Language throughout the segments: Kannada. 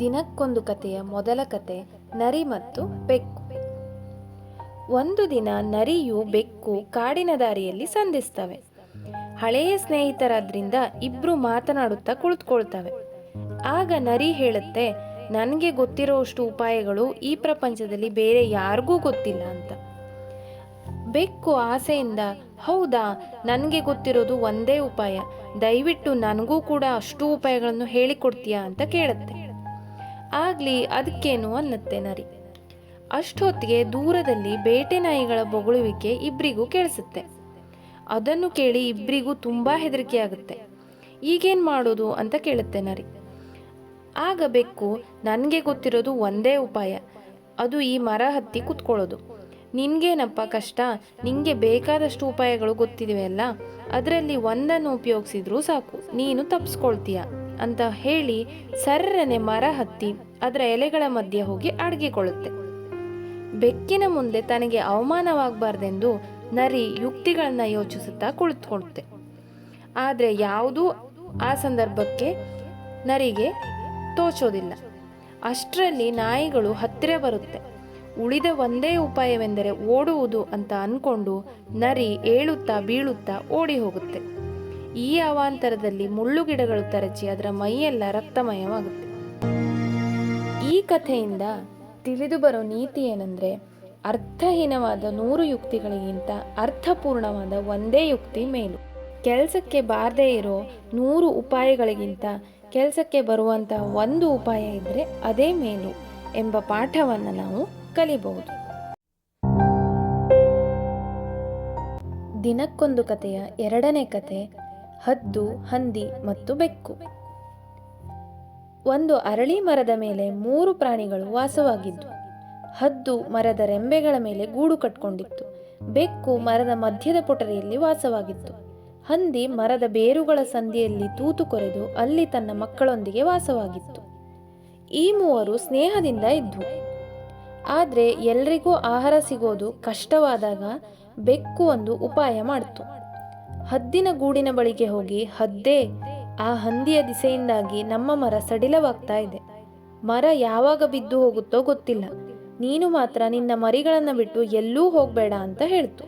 ದಿನಕ್ಕೊಂದು ಕಥೆಯ ಮೊದಲ ಕತೆ ನರಿ ಮತ್ತು ಬೆಕ್ಕು. ಒಂದು ದಿನ ನರಿಯು ಬೆಕ್ಕು ಕಾಡಿನ ದಾರಿಯಲ್ಲಿ ಸಂಧಿಸ್ತವೆ. ಹಳೆಯ ಸ್ನೇಹಿತರಾದ್ರಿಂದ ಇಬ್ರು ಮಾತನಾಡುತ್ತಾ ಕುಳಿತುಕೊಳ್ತವೆ. ಆಗ ನರಿ ಹೇಳುತ್ತೆ, ನನಗೆ ಗೊತ್ತಿರೋಷ್ಟು ಉಪಾಯಗಳು ಈ ಪ್ರಪಂಚದಲ್ಲಿ ಬೇರೆ ಯಾರಿಗೂ ಗೊತ್ತಿಲ್ಲ ಅಂತ. ಬೆಕ್ಕು ಆಸೆಯಿಂದ, ಹೌದಾ, ನನಗೆ ಗೊತ್ತಿರೋದು ಒಂದೇ ಉಪಾಯ. ದಯವಿಟ್ಟು ನನಗೂ ಕೂಡ ಅಷ್ಟು ಉಪಾಯಗಳನ್ನು ಹೇಳಿಕೊಡ್ತೀಯಾ ಅಂತ ಕೇಳುತ್ತೆ. ಆಗ್ಲಿ ಅದಕ್ಕೇನು ಅನ್ನತ್ತೆ ನರಿ. ಅಷ್ಟೊತ್ತಿಗೆ ದೂರದಲ್ಲಿ ಬೇಟೆ ನಾಯಿಗಳ ಬೊಗಳುವಿಕೆ ಇಬ್ಬರಿಗೂ ಕೇಳಿಸುತ್ತೆ. ಅದನ್ನು ಕೇಳಿ ಇಬ್ಬರಿಗೂ ತುಂಬಾ ಹೆದರಿಕೆ ಆಗುತ್ತೆ ಈಗೇನು ಮಾಡೋದು ಅಂತ ಕೇಳುತ್ತೆ ನರಿ. ಆಗ ಬೆಕ್ಕು ನನಗೆ ಗೊತ್ತಿರೋದು ಒಂದೇ ಉಪಾಯ. ಅದು ಈ ಮರ ಹತ್ತಿ ಕುತ್ಕೊಳ್ಳೋದು. ನಿನಗೇನಪ್ಪ ಕಷ್ಟ? ನಿನಗೆ ಬೇಕಾದಷ್ಟು ಉಪಾಯಗಳು ಗೊತ್ತಿದೆಯಲ್ಲ? ಅದರಲ್ಲಿ ಒಂದನ್ನು ಉಪಯೋಗಿಸಿದ್ರೂ ಸಾಕು. ನೀನು ತಪ್ಪಿಸ್ಕೊಳ್ತೀಯ ಅಂತ ಹೇಳಿ ಸರ್ರನೆ ಮರ ಹತ್ತಿ ಅದರ ಎಲೆಗಳ ಮಧ್ಯೆ ಹೋಗಿ ಅಡಗಿಕೊಳ್ಳುತ್ತೆ. ಬೆಕ್ಕಿನ ಮುಂದೆ ತನಗೆ ಅವಮಾನವಾಗಬಾರ್ದೆಂದು ನರಿ ಯುಕ್ತಿಗಳನ್ನ ಯೋಚಿಸುತ್ತಾ ಕುಳಿತುಕೊಳ್ಳುತ್ತೆ. ಆದರೆ ಯಾವುದೂ ಆ ಸಂದರ್ಭಕ್ಕೆ ನರಿಗೆ ತೋಚೋದಿಲ್ಲ. ಅಷ್ಟರಲ್ಲಿ ನಾಯಿಗಳು ಹತ್ತಿರ ಬರುತ್ತೆ. ಉಳಿದ ಒಂದೇ ಉಪಾಯವೆಂದರೆ ಓಡುವುದು ಅಂತ ಅಂದ್ಕೊಂಡು ನರಿ ಏಳುತ್ತಾ ಬೀಳುತ್ತಾ ಓಡಿ ಹೋಗುತ್ತೆ. ಈ ಅವಾಂತರದಲ್ಲಿ ಮುಳ್ಳು ಗಿಡಗಳು ತರಚಿ ಅದರ ಮೈಯೆಲ್ಲ ರಕ್ತಮಯವಾಗುತ್ತೆ. ಈ ಕಥೆಯಿಂದ ತಿಳಿದು ಬರೋ ನೀತಿ ಏನಂದ್ರೆ, ಅರ್ಥಹೀನವಾದ ನೂರು ಯುಕ್ತಿಗಳಿಗಿಂತ ಅರ್ಥಪೂರ್ಣವಾದ ಒಂದೇ ಯುಕ್ತಿ ಮೇಲು. ಕೆಲಸಕ್ಕೆ ಬಾರದೇ ಇರೋ ನೂರು ಉಪಾಯಗಳಿಗಿಂತ ಕೆಲಸಕ್ಕೆ ಬರುವಂಥ ಒಂದು ಉಪಾಯ ಇದ್ದರೆ ಅದೇ ಮೇಲು ಎಂಬ ಪಾಠವನ್ನು ನಾವು ಕಲಿಬಹುದು. ದಿನಕ್ಕೊಂದು ಕಥೆಯ ಎರಡನೇ ಕತೆ ಹದ್ದು, ಹಂದಿ ಮತ್ತು ಬೆಕ್ಕು. ಒಂದು ಅರಳಿ ಮರದ ಮೇಲೆ ಮೂರು ಪ್ರಾಣಿಗಳು ವಾಸವಾಗಿದ್ದು, ಹದ್ದು ಮರದ ರೆಂಬೆಗಳ ಮೇಲೆ ಗೂಡು ಕಟ್ಕೊಂಡಿತ್ತು, ಬೆಕ್ಕು ಮರದ ಮಧ್ಯದ ಪೊಟರಿಯಲ್ಲಿ ವಾಸವಾಗಿತ್ತು, ಹಂದಿ ಮರದ ಬೇರುಗಳ ಸಂದಿಯಲ್ಲಿ ತೂತು ಕೊರೆದು ಅಲ್ಲಿ ತನ್ನ ಮಕ್ಕಳೊಂದಿಗೆ ವಾಸವಾಗಿತ್ತು. ಈ ಮೂವರು ಸ್ನೇಹದಿಂದ ಇದ್ವು. ಆದರೆ ಎಲ್ರಿಗೂ ಆಹಾರ ಸಿಗೋದು ಕಷ್ಟವಾದಾಗ ಬೆಕ್ಕು ಒಂದು ಉಪಾಯ ಮಾಡಿತು. ಹದ್ದಿನ ಗೂಡಿನ ಬಳಿಗೆ ಹೋಗಿ, ಹದ್ದೇ, ಆ ಹಂದಿಯ ದಿಸೆಯಿಂದಾಗಿ ನಮ್ಮ ಮರ ಸಡಿಲವಾಗ್ತಾ ಇದೆ. ಮರ ಯಾವಾಗ ಬಿದ್ದು ಹೋಗುತ್ತೋ ಗೊತ್ತಿಲ್ಲ. ನೀನು ಮಾತ್ರ ನಿನ್ನ ಮರಿಗಳನ್ನು ಬಿಟ್ಟು ಎಲ್ಲೂ ಹೋಗಬೇಡ ಅಂತ ಹೇಳ್ತು.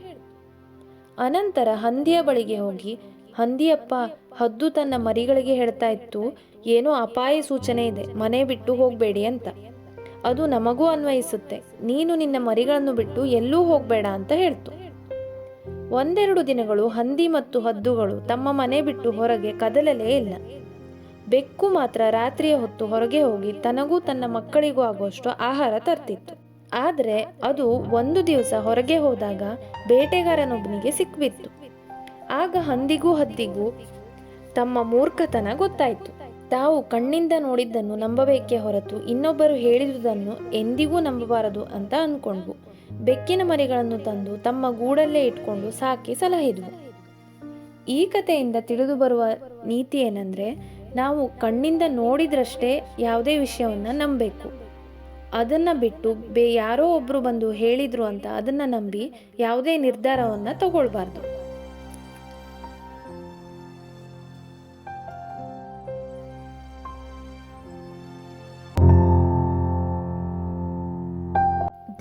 ಅನಂತರ ಹಂದಿಯ ಬಳಿಗೆ ಹೋಗಿ, ಹಂದಿಯಪ್ಪ, ಹದ್ದು ತನ್ನ ಮರಿಗಳಿಗೆ ಹೇಳ್ತಾ ಇತ್ತು. ಏನೋ ಅಪಾಯ ಸೂಚನೆ ಇದೆ. ಮನೆ ಬಿಟ್ಟು ಹೋಗಬೇಡಿ ಅಂತ. ಅದು ನಮಗೂ ಅನ್ವಯಿಸುತ್ತೆ. ನೀನು ನಿನ್ನ ಮರಿಗಳನ್ನು ಬಿಟ್ಟು ಎಲ್ಲೂ ಹೋಗಬೇಡ ಅಂತ ಹೇಳ್ತು. ಒಂದೆರಡು ದಿನಗಳು ಹಂದಿ ಮತ್ತು ಹದ್ದುಗಳು ತಮ್ಮ ಮನೆ ಬಿಟ್ಟು ಹೊರಗೆ ಕದಲಲೇ ಇಲ್ಲ. ಬೆಕ್ಕು ಮಾತ್ರ ರಾತ್ರಿಯ ಹೊತ್ತು ಹೊರಗೆ ಹೋಗಿ ತನಗೂ ತನ್ನ ಮಕ್ಕಳಿಗೂ ಆಗುವಷ್ಟು ಆಹಾರ ತರ್ತಿತ್ತು. ಆದರೆ ಅದು ಒಂದು ದಿವಸ ಹೊರಗೆ ಹೋದಾಗ ಬೇಟೆಗಾರನೊಬ್ಬನಿಗೆ ಸಿಕ್ಬಿತ್ತು. ಆಗ ಹಂದಿಗೂ ಹದ್ದಿಗೂ ತಮ್ಮ ಮೂರ್ಖತನ ಗೊತ್ತಾಯಿತು. ತಾವು ಕಣ್ಣಿಂದ ನೋಡಿದ್ದನ್ನು ನಂಬಬೇಕೇ ಹೊರತು ಇನ್ನೊಬ್ಬರು ಹೇಳಿದುದನ್ನು ಎಂದಿಗೂ ನಂಬಬಾರದು ಅಂತ ಅಂದ್ಕೊಂಡ್ವು ಬೆಕ್ಕಿನ ಮರಿಗಳನ್ನು ತಂದು ತಮ್ಮ ಗೂಡಲ್ಲೇ ಇಟ್ಕೊಂಡು ಸಾಕಿ ಸಲಹಿದ್ವು. ಈ ಕಥೆಯಿಂದ ತಿಳಿದು ಬರುವ ನೀತಿ ಏನಂದ್ರೆ, ನಾವು ಕಣ್ಣಿಂದ ನೋಡಿದ್ರಷ್ಟೇ ಯಾವುದೇ ವಿಷಯವನ್ನ ನಂಬಬೇಕು. ಅದನ್ನ ಬಿಟ್ಟು ಬೇ ಯಾರೋ ಒಬ್ಬರು ಬಂದು ಹೇಳಿದ್ರು ಅಂತ ಅದನ್ನ ನಂಬಿ ಯಾವುದೇ ನಿರ್ಧಾರವನ್ನ ತಗೊಳ್ಬಾರ್ದು.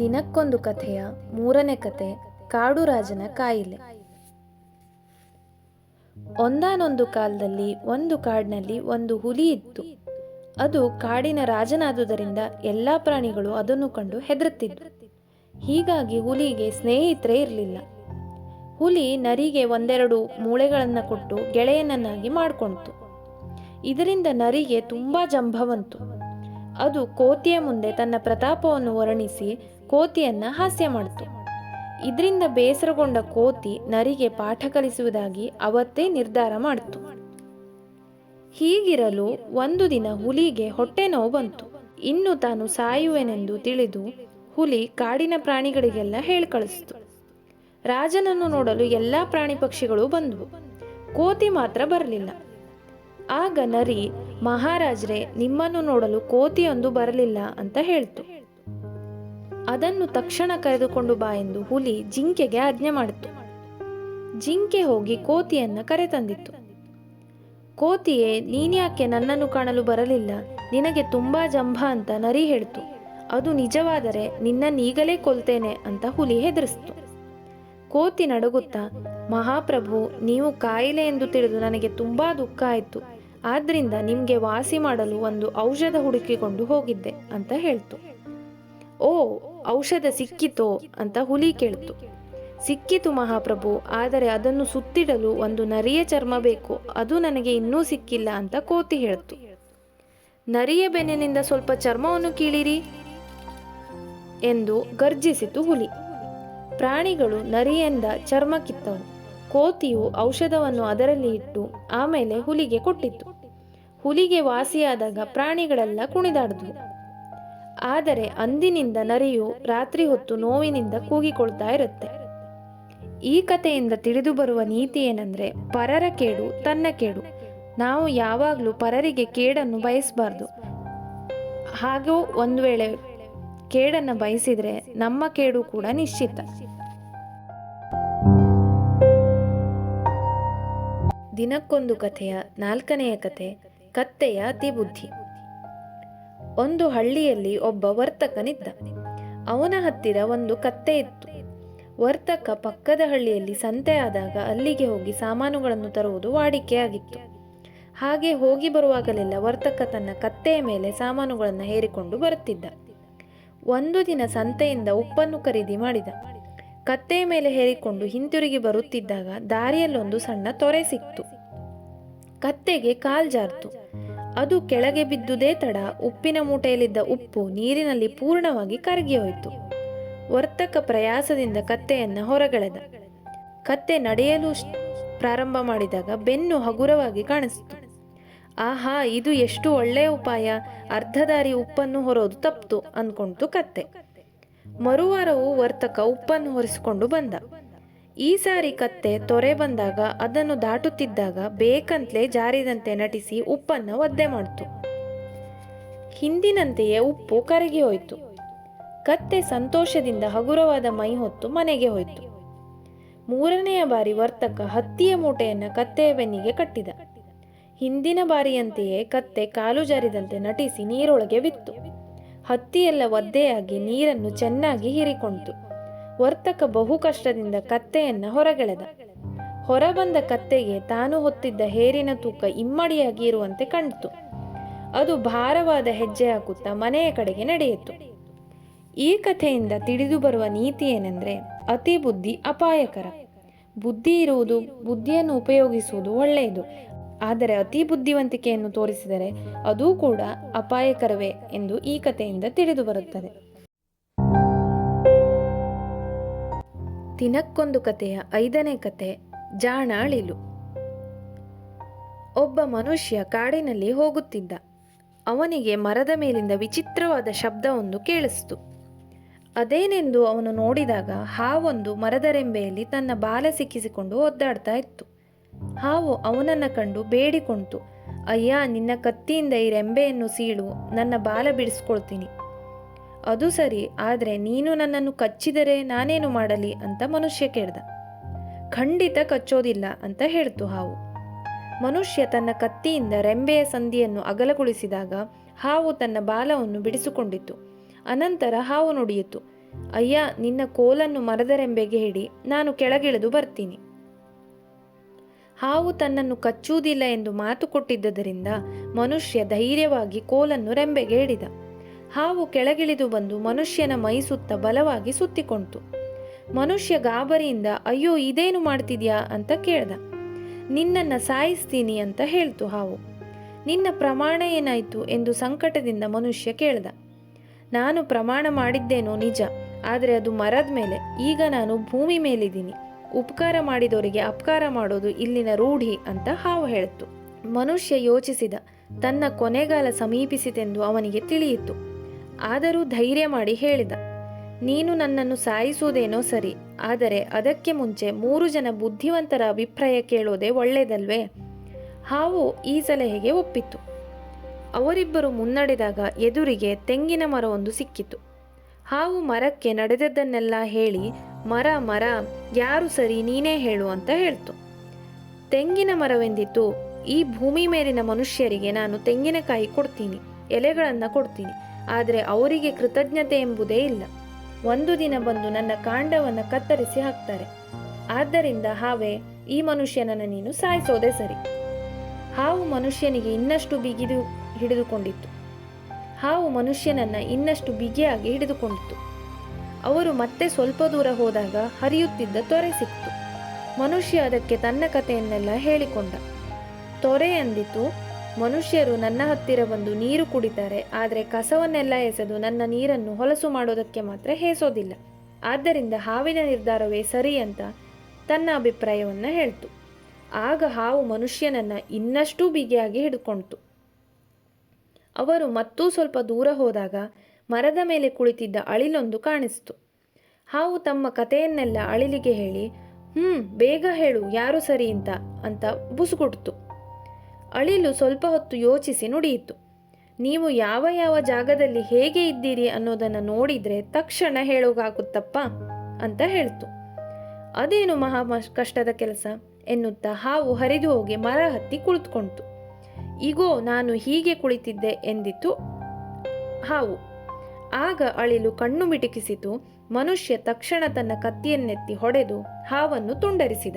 ದಿನಕ್ಕೊಂದು ಕಥೆಯ ಮೂರನೇ ಕತೆ ಕಾಡು ರಾಜನ ಕಾಯಿಲೆ. ಒಂದಾನೊಂದು ಕಾಲದಲ್ಲಿ ಒಂದು ಕಾಡಿನಲ್ಲಿ ಒಂದು ಹುಲಿ ಇತ್ತು. ಅದು ಕಾಡಿನ ರಾಜನಾದುದರಿಂದ ಎಲ್ಲಾ ಪ್ರಾಣಿಗಳು ಅದನ್ನು ಕಂಡು ಹೆದರುತ್ತಿದ್ವು. ಹೀಗಾಗಿ ಹುಲಿಗೆ ಸ್ನೇಹಿತರೇ ಇರಲಿಲ್ಲ. ಹುಲಿ ನರಿಗೆ ಒಂದೆರಡು ಮೂಳೆಗಳನ್ನು ಕೊಟ್ಟು ಗೆಳೆಯನನ್ನಾಗಿ ಮಾಡಿಕೊಂಡಿತು. ಇದರಿಂದ ನರಿಗೆ ತುಂಬಾ ಜಂಭವಂತು ಅದು ಕೋತಿಯ ಮುಂದೆ ತನ್ನ ಪ್ರತಾಪವನ್ನು ವರ್ಣಿಸಿ ಕೋತಿಯನ್ನ ಹಾಸ್ಯ ಮಾಡಿತು. ಇದರಿಂದ ಬೇಸರಗೊಂಡ ಕೋತಿ ನರಿಗೆ ಪಾಠ ಕಲಿಸುವುದಾಗಿ ಅವತ್ತೇ ನಿರ್ಧಾರ ಮಾಡಿತು. ಹೀಗಿರಲು ಒಂದು ದಿನ ಹುಲಿಗೆ ಹೊಟ್ಟೆ ನೋವು ಬಂತು. ಇನ್ನು ತಾನು ಸಾಯುವೆನೆಂದು ತಿಳಿದು ಹುಲಿ ಕಾಡಿನ ಪ್ರಾಣಿಗಳಿಗೆಲ್ಲ ಹೇಳಿ ಕಳಿಸಿತು. ರಾಜನನ್ನು ನೋಡಲು ಎಲ್ಲಾ ಪ್ರಾಣಿ ಪಕ್ಷಿಗಳು ಬಂದವು. ಕೋತಿ ಮಾತ್ರ ಬರಲಿಲ್ಲ. ಆಗ ನರಿ, ಮಹಾರಾಜ್ರೆ, ನಿಮ್ಮನ್ನು ನೋಡಲು ಕೋತಿಯೊಂದು ಬರಲಿಲ್ಲ ಅಂತ ಹೇಳ್ತು. ಅದನ್ನು ತಕ್ಷಣ ಕರೆದುಕೊಂಡು ಬಾ ಎಂದು ಹುಲಿ ಜಿಂಕೆಗೆ ಆಜ್ಞೆ ಮಾಡಿತು. ಜಿಂಕೆ ಹೋಗಿ ಕೋತಿಯನ್ನ ಕರೆತಂದಿತ್ತು. ಕೋತಿಯೇ, ನೀನ್ಯಾಕೆ ನನ್ನನ್ನು ಕಾಣಲು ಬರಲಿಲ್ಲ? ನಿನಗೆ ತುಂಬ ಜಂಭ ಅಂತ ನರಿ ಹೇಳ್ತು. ಅದು ನಿಜವಾದರೆ ನಿನ್ನನ್ನೀಗಲೇ ಕೊಲ್ತೇನೆ ಅಂತ ಹುಲಿ ಹೆದರಿಸ್ತು. ಕೋತಿ ನಡುಗುತ್ತಾ, ಮಹಾಪ್ರಭು, ನೀವು ಕಾಯಿಲೆ ಎಂದು ತಿಳಿದು ನನಗೆ ತುಂಬ ದುಃಖ ಆಯಿತು. ಆದ್ರಿಂದ ನಿಮಗೆ ವಾಸಿ ಮಾಡಲು ಒಂದು ಔಷಧ ಹುಡುಕಿಕೊಂಡು ಹೋಗಿದ್ದೆ ಅಂತ ಹೇಳ್ತು. ಓ, ಔಷಧ ಸಿಕ್ಕಿತೋ ಅಂತ ಹುಲಿ ಕೇಳ್ತು. ಸಿಕ್ಕಿತು ಮಹಾಪ್ರಭು, ಆದರೆ ಅದನ್ನು ಸುತ್ತಿಡಲು ಒಂದು ನರಿಯ ಚರ್ಮ ಬೇಕು, ಅದು ನನಗೆ ಇನ್ನೂ ಸಿಕ್ಕಿಲ್ಲ ಅಂತ ಕೋತಿ ಹೇಳ್ತು. ನರಿಯ ಬೆನ್ನಿನಿಂದ ಸ್ವಲ್ಪ ಚರ್ಮವನ್ನು ಕೀಳಿರಿ ಎಂದು ಗರ್ಜಿಸಿತು ಹುಲಿ. ಪ್ರಾಣಿಗಳು ನರಿಯಿಂದ ಚರ್ಮ ಕಿತ್ತವು. ಕೋತಿಯು ಔಷಧವನ್ನು ಅದರಲ್ಲಿ ಇಟ್ಟು ಆಮೇಲೆ ಹುಲಿಗೆ ಕೊಟ್ಟಿತ್ತು ಹುಲಿಗೆ ವಾಸಿಯಾದಾಗ ಪ್ರಾಣಿಗಳೆಲ್ಲ ಕುಣಿದಾಡಿದ್ವು. ಆದರೆ ಅಂದಿನಿಂದ ನರಿಯು ರಾತ್ರಿ ಹೊತ್ತು ನೋವಿನಿಂದ ಕೂಗಿಕೊಳ್ತಾ ಇರುತ್ತೆ. ಈ ಕಥೆಯಿಂದ ತಿಳಿದು ಬರುವ ನೀತಿ ಏನಂದ್ರೆ ಪರರ ಕೇಡು ತನ್ನ ಕೇಡು. ನಾವು ಯಾವಾಗಲೂ ಪರರಿಗೆ ಕೇಡನ್ನು ಬಯಸಬಾರ್ದು. ಹಾಗೂ ಒಂದು ವೇಳೆ ಕೇಡನ್ನು ಬಯಸಿದರೆ ನಮ್ಮ ಕೇಡು ಕೂಡ ನಿಶ್ಚಿತ. ದಿನಕ್ಕೊಂದು ಕಥೆಯ ನಾಲ್ಕನೆಯ ಕತೆ ಕತ್ತೆಯ ಅತಿಬುದ್ಧಿ. ಒಂದು ಹಳ್ಳಿಯಲ್ಲಿ ಒಬ್ಬ ವರ್ತಕನಿದ್ದ. ಅವನ ಹತ್ತಿರ ಒಂದು ಕತ್ತೆ ಇತ್ತು. ವರ್ತಕ ಪಕ್ಕದ ಹಳ್ಳಿಯಲ್ಲಿ ಸಂತೆ ಆದಾಗ ಅಲ್ಲಿಗೆ ಹೋಗಿ ಸಾಮಾನುಗಳನ್ನು ತರುವುದು ವಾಡಿಕೆಯಾಗಿತ್ತು. ಹಾಗೆ ಹೋಗಿ ಬರುವಾಗಲೆಲ್ಲ ವರ್ತಕ ತನ್ನ ಕತ್ತೆಯ ಮೇಲೆ ಸಾಮಾನುಗಳನ್ನು ಹೇರಿಕೊಂಡು ಬರುತ್ತಿದ್ದ. ಒಂದು ದಿನ ಸಂತೆಯಿಂದ ಉಪ್ಪನ್ನು ಖರೀದಿ ಮಾಡಿದ. ಕತ್ತೆಯ ಮೇಲೆ ಹೇರಿಕೊಂಡು ಹಿಂತಿರುಗಿ ಬರುತ್ತಿದ್ದಾಗ ದಾರಿಯಲ್ಲೊಂದು ಸಣ್ಣ ತೊರೆ ಸಿಕ್ತು. ಕತ್ತೆಗೆ ಕಾಲ್ ಜಾರ್ತು. ಅದು ಕೆಳಗೆ ಬಿದ್ದುದೇ ತಡ, ಉಪ್ಪಿನ ಮೂಟೆಯಲ್ಲಿದ್ದ ಉಪ್ಪು ನೀರಿನಲ್ಲಿ ಪೂರ್ಣವಾಗಿ ಕರಗಿ ಹೋಯಿತು. ವರ್ತಕ ಪ್ರಯಾಸದಿಂದ ಕತ್ತೆಯನ್ನ ಹೊರಗೆಳೆದ. ಕತ್ತೆ ನಡೆಯಲು ಪ್ರಾರಂಭ ಮಾಡಿದಾಗ ಬೆನ್ನು ಹಗುರವಾಗಿ ಕಾಣಿಸಿತು. ಆಹಾ, ಇದು ಎಷ್ಟು ಒಳ್ಳೆಯ ಉಪಾಯ, ಅರ್ಧದಾರಿ ಉಪ್ಪನ್ನು ಹೊರೋದು ತಪ್ಪಿತು ಅನ್ಕೊಂತು ಕತ್ತೆ. ಮರುವಾರವೂ ವರ್ತಕ ಉಪ್ಪನ್ನು ಹೊರಿಸಿಕೊಂಡು ಬಂದ. ಈ ಸಾರಿ ಕತ್ತೆ ತೊರೆ ಬಂದಾಗ ಅದನ್ನು ದಾಟುತ್ತಿದ್ದಾಗ ಬೇಕಂತಲೇ ಜಾರಿದಂತೆ ನಟಿಸಿ ಉಪ್ಪನ್ನ ಒದ್ದೆ ಮಾಡ್ತು. ಹಿಂದಿನಂತೆಯೇ ಉಪ್ಪು ಕರಗಿ ಹೋಯಿತು. ಕತ್ತೆ ಸಂತೋಷದಿಂದ ಹಗುರವಾದ ಮೈ ಹೊತ್ತು ಮನೆಗೆ ಹೋಯಿತು. ಮೂರನೆಯ ಬಾರಿ ವರ್ತಕ ಹತ್ತಿಯ ಮೂಟೆಯನ್ನು ಕತ್ತೆಯ ಬೆನ್ನಿಗೆ ಕಟ್ಟಿದ. ಹಿಂದಿನ ಬಾರಿಯಂತೆಯೇ ಕತ್ತೆ ಕಾಲು ಜಾರಿದಂತೆ ನಟಿಸಿ ನೀರೊಳಗೆ ಬಿತ್ತು. ಹತ್ತಿಯೆಲ್ಲ ಒದ್ದೆಯಾಗಿ ನೀರನ್ನು ಚೆನ್ನಾಗಿ ಹೀರಿಕೊಂಡಿತು. ವರ್ತಕ ಬಹು ಕಷ್ಟದಿಂದ ಕತ್ತೆಯನ್ನ ಹೊರಗೆಳೆದ. ಹೊರಬಂದ ಕತ್ತೆಗೆ ತಾನು ಹೊತ್ತಿದ್ದ ಹೇರಿನ ತೂಕ ಇಮ್ಮಡಿಯಾಗಿ ಇರುವಂತೆ ಕಂಡಿತು. ಅದು ಭಾರವಾದ ಹೆಜ್ಜೆ ಹಾಕುತ್ತಾ ಮನೆಯ ಕಡೆಗೆ ನಡೆಯಿತು. ಈ ಕಥೆಯಿಂದ ತಿಳಿದು ಬರುವ ನೀತಿ ಏನೆಂದರೆ ಅತಿ ಬುದ್ಧಿ ಅಪಾಯಕರ. ಬುದ್ಧಿ ಇರುವುದು, ಬುದ್ಧಿಯನ್ನು ಉಪಯೋಗಿಸುವುದು ಒಳ್ಳೆಯದು. ಆದರೆ ಅತಿ ಬುದ್ಧಿವಂತಿಕೆಯನ್ನು ತೋರಿಸಿದರೆ ಅದೂ ಕೂಡ ಅಪಾಯಕರವೇ ಎಂದು ಈ ಕಥೆಯಿಂದ ತಿಳಿದು ಬರುತ್ತದೆ. ದಿನಕ್ಕೊಂದು ಕಥೆಯ ಐದನೇ ಕತೆ ಜಾಣ ಅಳಿಲು ಒಬ್ಬ ಮನುಷ್ಯ ಕಾಡಿನಲ್ಲಿ ಹೋಗುತ್ತಿದ್ದ. ಅವನಿಗೆ ಮರದ ಮೇಲಿಂದ ವಿಚಿತ್ರವಾದ ಶಬ್ದವೊಂದು ಕೇಳಿಸಿತು. ಅದೇನೆಂದು ಅವನು ನೋಡಿದಾಗ ಹಾವೊಂದು ಮರದ ರೆಂಬೆಯಲ್ಲಿ ತನ್ನ ಬಾಲ ಸಿಕ್ಕಿಸಿಕೊಂಡು ಒದ್ದಾಡ್ತಾ ಇತ್ತು. ಹಾವು ಅವನನ್ನು ಕಂಡು ಬೇಡಿಕೊಂತು. ಅಯ್ಯ, ನಿನ್ನ ಕತ್ತಿಯಿಂದ ಈ ರೆಂಬೆಯನ್ನು ಸೀಳು, ನನ್ನ ಬಾಲ ಬಿಡಿಸ್ಕೊಳ್ತೀನಿ. ಅದು ಸರಿ, ಆದರೆ ನೀನು ನನ್ನನ್ನು ಕಚ್ಚಿದರೆ ನಾನೇನು ಮಾಡಲಿ ಅಂತ ಮನುಷ್ಯ ಕೇಳ್ದ. ಖಂಡಿತ ಕಚ್ಚೋದಿಲ್ಲ ಅಂತ ಹೇಳ್ತು ಹಾವು. ಮನುಷ್ಯ ತನ್ನ ಕತ್ತಿಯಿಂದ ರೆಂಬೆಯ ಸಂದಿಯನ್ನು ಅಗಲಗೊಳಿಸಿದಾಗ ಹಾವು ತನ್ನ ಬಾಲವನ್ನು ಬಿಡಿಸಿಕೊಂಡಿತು ಅನಂತರ ಹಾವು ನುಡಿಯಿತು. ಅಯ್ಯ, ನಿನ್ನ ಕೋಲನ್ನು ಮರದ ರೆಂಬೆಗೆ ಹಿಡಿ ನಾನು ಕೆಳಗಿಳಿದು ಬರ್ತೀನಿ. ಹಾವು ತನ್ನನ್ನು ಕಚ್ಚುವುದಿಲ್ಲ ಎಂದು ಮಾತು ಕೊಟ್ಟಿದ್ದರಿಂದ ಮನುಷ್ಯ ಧೈರ್ಯವಾಗಿ ಕೋಲನ್ನು ರೆಂಬೆಗೆ ಹಿಡಿದ ಹಾವು ಕೆಳಗಿಳಿದು ಬಂದು ಮನುಷ್ಯನ ಮೈ ಸುತ್ತ ಬಲವಾಗಿ ಸುತ್ತಿಕೊಂಡಿತು ಮನುಷ್ಯ ಗಾಬರಿಯಿಂದ, ಅಯ್ಯೋ, ಇದೇನು ಮಾಡ್ತಿದ್ಯಾ? ಅಂತ ಕೇಳ್ದ. ನಿನ್ನನ್ನು ಸಾಯಿಸ್ತೀನಿ ಅಂತ ಹೇಳ್ತು ಹಾವು. ನಿನ್ನ ಪ್ರಮಾಣ ಏನಾಯಿತು? ಎಂದು ಸಂಕಟದಿಂದ ಮನುಷ್ಯ ಕೇಳ್ದ. ನಾನು ಪ್ರಮಾಣ ಮಾಡಿದ್ದೇನೋ ನಿಜ, ಆದರೆ ಅದು ಮರದ ಮೇಲೆ. ಈಗ ನಾನು ಭೂಮಿ ಮೇಲಿದ್ದೀನಿ. ಉಪಕಾರ ಮಾಡಿದವರಿಗೆ ಅಪಕಾರ ಮಾಡೋದು ಇಲ್ಲಿನ ರೂಢಿ ಅಂತ ಹಾವು ಹೇಳಿತು. ಮನುಷ್ಯ ಯೋಚಿಸಿದ. ತನ್ನ ಕೊನೆಗಾಲ ಸಮೀಪಿಸಿತೆಂದು ಅವನಿಗೆ ತಿಳಿಯಿತು. ಆದರೂ ಧೈರ್ಯ ಮಾಡಿ ಹೇಳಿದ. ನೀನು ನನ್ನನ್ನು ಸಾಯಿಸುವುದೇನೋ ಸರಿ, ಆದರೆ ಅದಕ್ಕೆ ಮುಂಚೆ ಮೂರು ಜನ ಬುದ್ಧಿವಂತರ ಅಭಿಪ್ರಾಯ ಕೇಳೋದೇ ಒಳ್ಳೆಯದಲ್ವೇ ಹಾವು ಈ ಸಲಹೆಗೆ ಒಪ್ಪಿತು ಅವರಿಬ್ಬರು ಮುನ್ನಡೆದಾಗ ಎದುರಿಗೆ ತೆಂಗಿನ ಮರವೊಂದು ಸಿಕ್ಕಿತು. ಹಾವು ಮರಕ್ಕೆ ನಡೆದದ್ದನ್ನೆಲ್ಲ ಹೇಳಿ, ಮರ ಮರ, ಯಾರು ಸರಿ ನೀನೇ ಹೇಳು ಅಂತ ಹೇಳ್ತು. ತೆಂಗಿನ ಮರವೆಂದಿತು ಈ ಭೂಮಿ ಮೇಲಿನ ಮನುಷ್ಯರಿಗೆ ನಾನು ತೆಂಗಿನಕಾಯಿ ಕೊಡ್ತೀನಿ, ಎಲೆಗಳನ್ನು ಕೊಡ್ತೀನಿ ಆದರೆ ಅವರಿಗೆ ಕೃತಜ್ಞತೆ ಎಂಬುದೇ ಇಲ್ಲ. ಒಂದು ದಿನ ಬಂದು ನನ್ನ ಕಾಂಡವನ್ನು ಕತ್ತರಿಸಿ ಹಾಕ್ತಾರೆ. ಆದ್ದರಿಂದ ಹಾವೆ, ಈ ಮನುಷ್ಯನನ್ನು ನೀನು ಸಾಯಿಸೋದೇ ಸರಿ. ಹಾವು ಮನುಷ್ಯನಿಗೆ ಇನ್ನಷ್ಟು ಬಿಗಿದು ಹಿಡಿದುಕೊಂಡಿತ್ತು. ಹಾವು ಮನುಷ್ಯನನ್ನು ಇನ್ನಷ್ಟು ಬಿಗಿಯಾಗಿ ಹಿಡಿದುಕೊಂಡಿತ್ತು. ಅವರು ಮತ್ತೆ ಸ್ವಲ್ಪ ದೂರ ಹೋದಾಗ ಹರಿಯುತ್ತಿದ್ದ ತೊರೆ ಸಿಕ್ತು. ಮನುಷ್ಯ ಅದಕ್ಕೆ ತನ್ನ ಕಥೆಯನ್ನೆಲ್ಲ ಹೇಳಿಕೊಂಡ. ತೊರೆ ಅಂದಿತು ಮನುಷ್ಯರು ನನ್ನ ಹತ್ತಿರ ಬಂದು ನೀರು ಕುಡಿತಾರೆ, ಆದರೆ ಕಸವನ್ನೆಲ್ಲ ಎಸೆದು ನನ್ನ ನೀರನ್ನು ಹೊಲಸು ಮಾಡೋದಕ್ಕೆ ಮಾತ್ರ ಹೇಸೋದಿಲ್ಲ. ಆದ್ದರಿಂದ ಹಾವಿನ ನಿರ್ಧಾರವೇ ಸರಿ ಅಂತ ತನ್ನ ಅಭಿಪ್ರಾಯವನ್ನು ಹೇಳ್ತು. ಆಗ ಹಾವು ಮನುಷ್ಯನನ್ನು ಇನ್ನಷ್ಟು ಬಿಗಿಯಾಗಿ ಹಿಡ್ಕೊಳ್ತು ಅವರು ಮತ್ತೂ ಸ್ವಲ್ಪ ದೂರ ಹೋದಾಗ ಮರದ ಮೇಲೆ ಕುಳಿತಿದ್ದ ಅಳಿಲೊಂದು ಕಾಣಿಸ್ತು. ಹಾವು ತಮ್ಮ ಕಥೆಯನ್ನೆಲ್ಲ ಅಳಿಲಿಗೆ ಹೇಳಿ, ಹ್ಮ್, ಬೇಗ ಹೇಳು, ಯಾರು ಸರಿ ಅಂತ ಅಂತ ಬುಸುಗುಡ್ತು ಅಳಿಲು ಸ್ವಲ್ಪ ಹೊತ್ತು ಯೋಚಿಸಿ ನುಡಿಯಿತು. ನೀವು ಯಾವ ಯಾವ ಜಾಗದಲ್ಲಿ ಹೇಗೆ ಇದ್ದೀರಿ ಅನ್ನೋದನ್ನು ನೋಡಿದರೆ ತಕ್ಷಣ ಹೇಳೋಗಾಗುತ್ತಪ್ಪ ಅಂತ ಹೇಳ್ತು. ಅದೇನು ಮಹಾ ಕಷ್ಟದ ಕೆಲಸ? ಎನ್ನುತ್ತಾ ಹಾವು ಹರಿದು ಹೋಗಿ ಮರ ಹತ್ತಿ ಕುಳಿತುಕೊಂತು ಈಗೋ ನಾನು ಹೀಗೆ ಕುಳಿತಿದ್ದೆ ಎಂದಿತು ಹಾವು. ಆಗ ಅಳಿಲು ಕಣ್ಣು ಮಿಟುಕಿಸಿತು. ಮನುಷ್ಯ ತಕ್ಷಣ ತನ್ನ ಕತ್ತಿಯನ್ನೆತ್ತಿ ಹೊಡೆದು ಹಾವನ್ನು ತುಂಡರಿಸಿದ.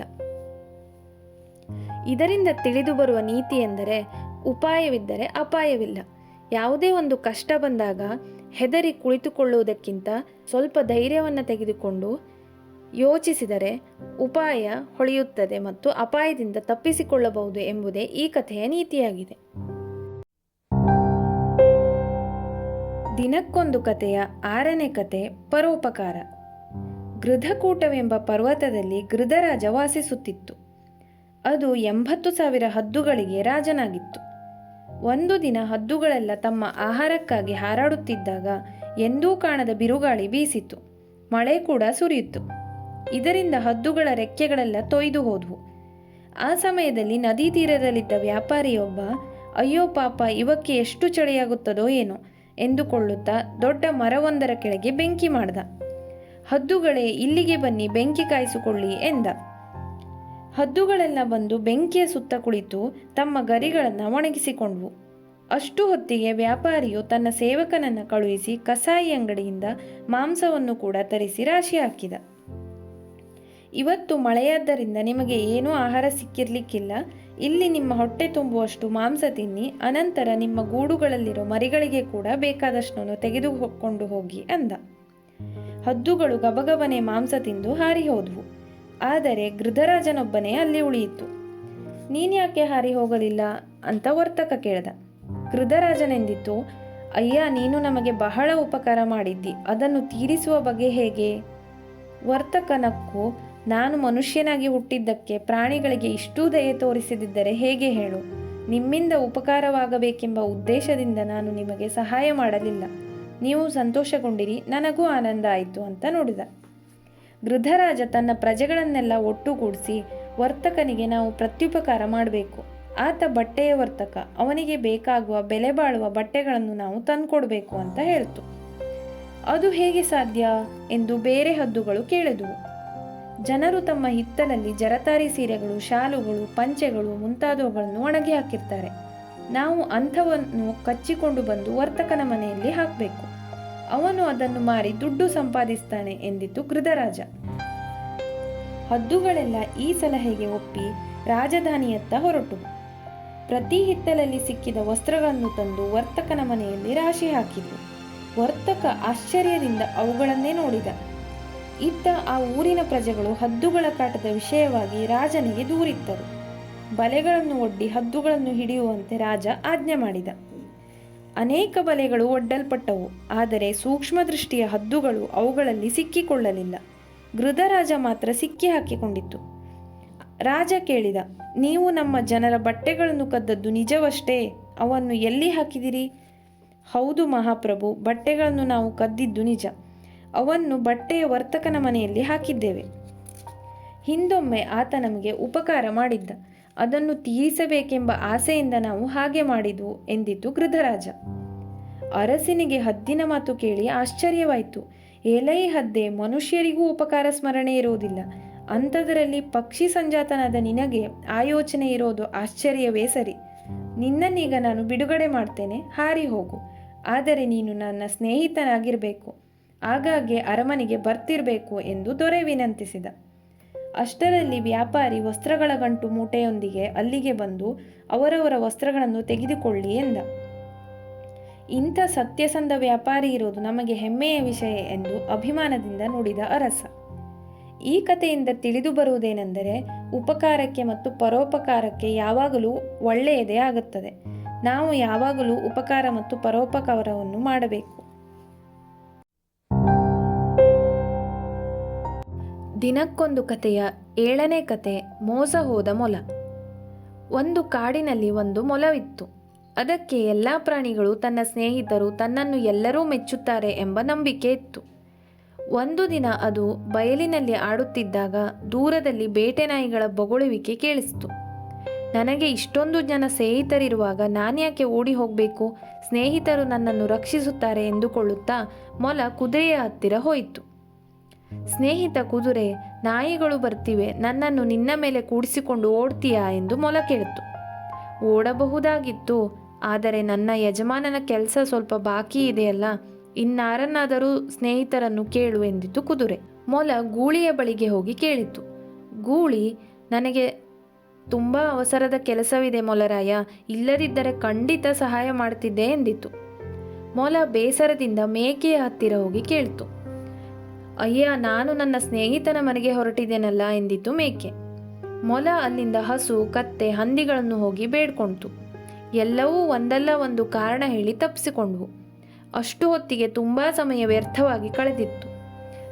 ಇದರಿಂದ ತಿಳಿದು ಬರುವ ನೀತಿ ಎಂದರೆ ಉಪಾಯವಿದ್ದರೆ ಅಪಾಯವಿಲ್ಲ. ಯಾವುದೇ ಒಂದು ಕಷ್ಟ ಬಂದಾಗ ಹೆದರಿ ಕುಳಿತುಕೊಳ್ಳುವುದಕ್ಕಿಂತ ಸ್ವಲ್ಪ ಧೈರ್ಯವನ್ನು ತೆಗೆದುಕೊಂಡು ಯೋಚಿಸಿದರೆ ಉಪಾಯ ಹೊಳೆಯುತ್ತದೆ ಮತ್ತು ಅಪಾಯದಿಂದ ತಪ್ಪಿಸಿಕೊಳ್ಳಬಹುದು ಎಂಬುದೇ ಈ ಕಥೆಯ ನೀತಿಯಾಗಿದೆ. ದಿನಕ್ಕೊಂದು ಕಥೆಯ ಆರನೇ ಕತೆ ಪರೋಪಕಾರ. ಗೃಧಕೂಟವೆಂಬ ಪರ್ವತದಲ್ಲಿ ಗೃಧರಾಜ ವಾಸಿಸುತ್ತಿತ್ತು. ಅದು ಎಂಬತ್ತು ಸಾವಿರ ಹದ್ದುಗಳಿಗೆ ರಾಜನಾಗಿತ್ತು. ಒಂದು ದಿನ ಹದ್ದುಗಳೆಲ್ಲ ತಮ್ಮ ಆಹಾರಕ್ಕಾಗಿ ಹಾರಾಡುತ್ತಿದ್ದಾಗ ಎಂದೂ ಕಾಣದ ಬಿರುಗಾಳಿ ಬೀಸಿತು. ಮಳೆ ಕೂಡ ಸುರಿಯಿತು. ಇದರಿಂದ ಹದ್ದುಗಳ ರೆಕ್ಕೆಗಳೆಲ್ಲ ತೊಯ್ದು ಹೋದವು. ಆ ಸಮಯದಲ್ಲಿ ನದಿ ತೀರದಲ್ಲಿದ್ದ ವ್ಯಾಪಾರಿಯೊಬ್ಬ, ಅಯ್ಯೋ ಪಾಪ, ಇವಕ್ಕೆ ಎಷ್ಟು ಚಳಿಯಾಗುತ್ತದೋ ಏನೋ ಎಂದುಕೊಳ್ಳುತ್ತಾ ದೊಡ್ಡ ಮರವೊಂದರ ಕೆಳಗೆ ಬೆಂಕಿ ಮಾಡ್ದ. ಹದ್ದುಗಳೇ, ಇಲ್ಲಿಗೆ ಬನ್ನಿ, ಬೆಂಕಿ ಕಾಯಿಸಿಕೊಳ್ಳಿ ಎಂದ. ಹದ್ದುಗಳೆಲ್ಲ ಬಂದು ಬೆಂಕಿಯ ಸುತ್ತ ಕುಳಿತು ತಮ್ಮ ಗರಿಗಳನ್ನು ಒಣಗಿಸಿಕೊಂಡ್ವು. ಅಷ್ಟು ಹೊತ್ತಿಗೆ ವ್ಯಾಪಾರಿಯು ತನ್ನ ಸೇವಕನನ್ನು ಕಳುಹಿಸಿ ಕಸಾಯಿ ಅಂಗಡಿಯಿಂದ ಮಾಂಸವನ್ನು ಕೂಡ ತರಿಸಿ ರಾಶಿ ಹಾಕಿದ. ಇವತ್ತು ಮಳೆಯಾದ್ದರಿಂದ ನಿಮಗೆ ಏನೂ ಆಹಾರ ಸಿಕ್ಕಿರಲಿಕ್ಕಿಲ್ಲ. ಇಲ್ಲಿ ನಿಮ್ಮ ಹೊಟ್ಟೆ ತುಂಬುವಷ್ಟು ಮಾಂಸ ತಿನ್ನಿ, ಅನಂತರ ನಿಮ್ಮ ಗೂಡುಗಳಲ್ಲಿರೋ ಮರಿಗಳಿಗೆ ಕೂಡ ಬೇಕಾದಷ್ಟನ್ನು ತೆಗೆದುಕೊಂಡು ಹೋಗಿ ಅಂದ. ಹದ್ದುಗಳು ಗಬಗಬನೆ ಮಾಂಸ ತಿಂದು ಹಾರಿ ಹೋದವು. ಆದರೆ ಗೃಧರಾಜನೊಬ್ಬನೇ ಅಲ್ಲಿ ಉಳಿಯಿತು. ನೀನ್ಯಾಕೆ ಹಾರಿ ಹೋಗಲಿಲ್ಲ ಅಂತ ವರ್ತಕ ಕೇಳ್ದ. ಗೃಧರಾಜನೆಂದಿತು, ಅಯ್ಯ, ನೀನು ನಮಗೆ ಬಹಳ ಉಪಕಾರ ಮಾಡಿದ್ದಿ, ಅದನ್ನು ತೀರಿಸುವ ಬಗೆ ಹೇಗೆ? ವರ್ತಕನಕ್ಕು ನಾನು ಮನುಷ್ಯನಾಗಿ ಹುಟ್ಟಿದ್ದಕ್ಕೆ ಪ್ರಾಣಿಗಳಿಗೆ ಇಷ್ಟೂ ದಯೆ ತೋರಿಸದಿದ್ದರೆ ಹೇಗೆ ಹೇಳು? ನಿಮ್ಮಿಂದ ಉಪಕಾರವಾಗಬೇಕೆಂಬ ಉದ್ದೇಶದಿಂದ ನಾನು ನಿಮಗೆ ಸಹಾಯ ಮಾಡಲಿಲ್ಲ. ನೀವು ಸಂತೋಷಗೊಂಡಿರಿ, ನನಗೂ ಆನಂದ ಆಯಿತು, ಅಂತ ನುಡಿದ. ಗೃಧರಾಜ ತನ್ನ ಪ್ರಜೆಗಳನ್ನೆಲ್ಲ ಒಟ್ಟುಗೂಡಿಸಿ ವರ್ತಕನಿಗೆ ನಾವು ಪ್ರತ್ಯುಪಕಾರ ಮಾಡಬೇಕು. ಆತ ಬಟ್ಟೆಯ ವರ್ತಕ, ಅವನಿಗೆ ಬೇಕಾಗುವ ಬೆಲೆ ಬಾಳುವ ಬಟ್ಟೆಗಳನ್ನು ನಾವು ತಂದುಕೊಡ್ಬೇಕು ಅಂತ ಹೇಳ್ತು. ಅದು ಹೇಗೆ ಸಾಧ್ಯ ಎಂದು ಬೇರೆ ಹದ್ದುಗಳು ಕೇಳಿದವು. ಜನರು ತಮ್ಮ ಹಿತ್ತಲಲ್ಲಿ ಜರತಾರಿ ಸೀರೆಗಳು, ಶಾಲುಗಳು, ಪಂಚೆಗಳು ಮುಂತಾದವುಗಳನ್ನು ಒಣಗಿ ಹಾಕಿರ್ತಾರೆ. ನಾವು ಅಂಥವನ್ನು ಕಚ್ಚಿಕೊಂಡು ಬಂದು ವರ್ತಕನ ಮನೆಯಲ್ಲಿ ಹಾಕಬೇಕು. ಅವನು ಅದನ್ನು ಮಾರಿ ದುಡ್ಡು ಸಂಪಾದಿಸ್ತಾನೆ ಎಂದಿತು ಕೃತರಾಜ. ಹದ್ದುಗಳೆಲ್ಲ ಈ ಸಲಹೆಗೆ ಒಪ್ಪಿ ರಾಜಧಾನಿಯತ್ತ ಹೊರಟು. ಪ್ರತಿ ಹಿತ್ತಲಲ್ಲಿ ಸಿಕ್ಕಿದ ವಸ್ತ್ರಗಳನ್ನು ತಂದು ವರ್ತಕನ ಮನೆಯಲ್ಲಿ ರಾಶಿ ಹಾಕಿದ್ರು ವರ್ತಕ ಆಶ್ಚರ್ಯದಿಂದ ಅವುಗಳನ್ನೇ ನೋಡಿದ. ಇತ್ತ ಆ ಊರಿನ ಪ್ರಜೆಗಳು ಹದ್ದುಗಳ ಕಾಟದ ವಿಷಯವಾಗಿ ರಾಜನಿಗೆ ದೂರಿದ್ದರು. ಬಲೆಗಳನ್ನು ಒಡ್ಡಿ ಹದ್ದುಗಳನ್ನು ಹಿಡಿಯುವಂತೆ ರಾಜ ಆಜ್ಞೆ ಮಾಡಿದ. ಅನೇಕ ಬಲೆಗಳು ಒಡ್ಡಲ್ಪಟ್ಟವು, ಆದರೆ ಸೂಕ್ಷ್ಮ ದೃಷ್ಟಿಯ ಹದ್ದುಗಳು ಅವುಗಳಲ್ಲಿ ಸಿಕ್ಕಿಕೊಳ್ಳಲಿಲ್ಲ. ಗೃಧರಾಜ ಮಾತ್ರ ಸಿಕ್ಕಿ ಹಾಕಿಕೊಂಡಿತ್ತು. ರಾಜ ಕೇಳಿದ, ನೀವು ನಮ್ಮ ಜನರ ಬಟ್ಟೆಗಳನ್ನು ಕದ್ದದ್ದು ನಿಜವಷ್ಟೇ? ಅವನ್ನು ಎಲ್ಲಿ ಹಾಕಿದಿರಿ? ಹೌದು ಮಹಾಪ್ರಭು, ಬಟ್ಟೆಗಳನ್ನು ನಾವು ಕದ್ದಿದ್ದು ನಿಜ. ಅವನ್ನು ಬಟ್ಟೆಯ ವರ್ತಕನ ಮನೆಯಲ್ಲಿ ಹಾಕಿದ್ದೇವೆ. ಹಿಂದೊಮ್ಮೆ ಆತ ನಮಗೆ ಉಪಕಾರ ಮಾಡಿದ್ದ. ಅದನ್ನು ತೀರಿಸಬೇಕೆಂಬ ಆಸೆಯಿಂದ ನಾವು ಹಾಗೆ ಮಾಡಿದ್ವು ಎಂದಿತು ಗೃಧರಾಜ. ಅರಸನಿಗೆ ಹದ್ದಿನ ಮಾತು ಕೇಳಿ ಆಶ್ಚರ್ಯವಾಯಿತು. ಎಲೈ ಹದ್ದೆ ಮನುಷ್ಯರಿಗೂ ಉಪಕಾರ ಸ್ಮರಣೆ ಇರುವುದಿಲ್ಲ. ಅಂಥದರಲ್ಲಿ ಪಕ್ಷಿ ಸಂಜಾತನಾದ ನಿನಗೆ ಆ ಯೋಚನೆ ಇರೋದು ಆಶ್ಚರ್ಯವೇ ಸರಿ. ನಿನ್ನನ್ನೀಗ ನಾನು ಬಿಡುಗಡೆ ಮಾಡ್ತೇನೆ, ಹಾರಿ ಹೋಗು. ಆದರೆ ನೀನು ನನ್ನ ಸ್ನೇಹಿತನಾಗಿರಬೇಕು. ಆಗಾಗ್ಗೆ ಅರಮನೆಗೆ ಬರ್ತಿರಬೇಕು ಎಂದು ದೊರೆ ವಿನಂತಿಸಿದ. ಅಷ್ಟರಲ್ಲಿ ವ್ಯಾಪಾರಿ ವಸ್ತ್ರಗಳ ಗಂಟು ಮೂಟೆಯೊಂದಿಗೆ ಅಲ್ಲಿಗೆ ಬಂದು ಅವರವರ ವಸ್ತ್ರಗಳನ್ನು ತೆಗೆದುಕೊಳ್ಳಿ ಎಂದ. ಇಂಥ ಸತ್ಯಸಂಧ ವ್ಯಾಪಾರಿ ಇರೋದು ನಮಗೆ ಹೆಮ್ಮೆಯ ವಿಷಯ ಎಂದು ಅಭಿಮಾನದಿಂದ ನುಡಿದ ಅರಸ. ಈ ಕಥೆಯಿಂದ ತಿಳಿದು ಬರುವುದೇನೆಂದರೆ ಉಪಕಾರಕ್ಕೆ ಮತ್ತು ಪರೋಪಕಾರಕ್ಕೆ ಯಾವಾಗಲೂ ಒಳ್ಳೆಯದೇ ಆಗುತ್ತದೆ. ನಾವು ಯಾವಾಗಲೂ ಉಪಕಾರ ಮತ್ತು ಪರೋಪಕಾರವನ್ನು ಮಾಡಬೇಕು. ದಿನಕ್ಕೊಂದು ಕಥೆಯ ಏಳನೇ ಕತೆ ಮೋಸ ಹೋದ ಮೊಲ. ಒಂದು ಕಾಡಿನಲ್ಲಿ ಒಂದು ಮೊಲವಿತ್ತು. ಅದಕ್ಕೆ ಎಲ್ಲ ಪ್ರಾಣಿಗಳು ತನ್ನ ಸ್ನೇಹಿತರು ತನ್ನನ್ನು ಎಲ್ಲರೂ ಮೆಚ್ಚುತ್ತಾರೆ ಎಂಬ ನಂಬಿಕೆ ಇತ್ತು. ಒಂದು ದಿನ ಅದು ಬಯಲಿನಲ್ಲಿ ಆಡುತ್ತಿದ್ದಾಗ ದೂರದಲ್ಲಿ ಬೇಟೆ ನಾಯಿಗಳ ಬೊಗಳುವಿಕೆ ಕೇಳಿಸಿತು. ನನಗೆ ಇಷ್ಟೊಂದು ಜನ ಸ್ನೇಹಿತರಿರುವಾಗ ನಾನ್ಯಾಕೆ ಓಡಿ ಹೋಗಬೇಕು? ಸ್ನೇಹಿತರು ನನ್ನನ್ನು ರಕ್ಷಿಸುತ್ತಾರೆ ಎಂದುಕೊಳ್ಳುತ್ತಾ ಮೊಲ ಕುದುರೆಯ ಹತ್ತಿರ ಹೋಯಿತು. ಸ್ನೇಹಿತ ಕುದುರೆ, ನಾಯಿಗಳು ಬರ್ತಿವೆ. ನನ್ನನ್ನು ನಿನ್ನ ಮೇಲೆ ಕೂಡಿಸಿಕೊಂಡು ಓಡ್ತೀಯಾ ಎಂದು ಮೊಲ ಕೇಳಿತು. ಓಡಬಹುದಾಗಿತ್ತು, ಆದರೆ ನನ್ನ ಯಜಮಾನನ ಕೆಲಸ ಸ್ವಲ್ಪ ಬಾಕಿ ಇದೆಯಲ್ಲ, ಇನ್ನಾರನ್ನಾದರೂ ಸ್ನೇಹಿತರನ್ನು ಕೇಳು ಎಂದಿತು ಕುದುರೆ. ಮೊಲ ಗೂಳಿಯ ಬಳಿಗೆ ಹೋಗಿ ಕೇಳಿತು. ಗೂಳಿ, ನನಗೆ ತುಂಬ ಅವಸರದ ಕೆಲಸವಿದೆ ಮೊಲರಾಯ, ಇಲ್ಲದಿದ್ದರೆ ಖಂಡಿತ ಸಹಾಯ ಮಾಡ್ತಿದ್ದೆ ಎಂದಿತು. ಮೊಲ ಬೇಸರದಿಂದ ಮೇಕೆಯ ಹತ್ತಿರ ಹೋಗಿ ಕೇಳಿತು. ಅಯ್ಯ, ನಾನು ನನ್ನ ಸ್ನೇಹಿತನ ಮನೆಗೆ ಹೊರಟಿದ್ದೇನಲ್ಲ ಎಂದಿತು ಮೇಕೆ. ಮೊಲ ಅಲ್ಲಿಂದ ಹಸು, ಕತ್ತೆ, ಹಂದಿಗಳನ್ನು ಹೋಗಿ ಬೇಡ್ಕೊಳ್ತು ಎಲ್ಲವೂ ಒಂದಲ್ಲ ಒಂದು ಕಾರಣ ಹೇಳಿ ತಪ್ಪಿಸಿಕೊಂಡ್ವು. ಅಷ್ಟು ಹೊತ್ತಿಗೆ ತುಂಬ ಸಮಯ ವ್ಯರ್ಥವಾಗಿ ಕಳೆದಿತ್ತು.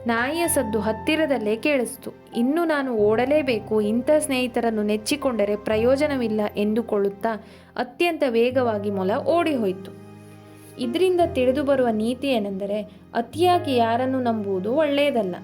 ನಾಯಿಯ ಸದ್ದು ಹತ್ತಿರದಲ್ಲೇ ಕೇಳಿಸ್ತು. ಇನ್ನು ನಾನು ಓಡಲೇಬೇಕು, ಇಂಥ ಸ್ನೇಹಿತರನ್ನು ನೆಚ್ಚಿಕೊಂಡರೆ ಪ್ರಯೋಜನವಿಲ್ಲ ಎಂದುಕೊಳ್ಳುತ್ತಾ ಅತ್ಯಂತ ವೇಗವಾಗಿ ಮೊಲ ಓಡಿಹೋಯಿತು. ಇದರಿಂದ ತಿಳಿದು ಬರುವ ನೀತಿ ಏನೆಂದರೆ ಅತಿಯಾಗಿ ಯಾರನ್ನು ನಂಬುವುದು ಒಳ್ಳೆಯದಲ್ಲ.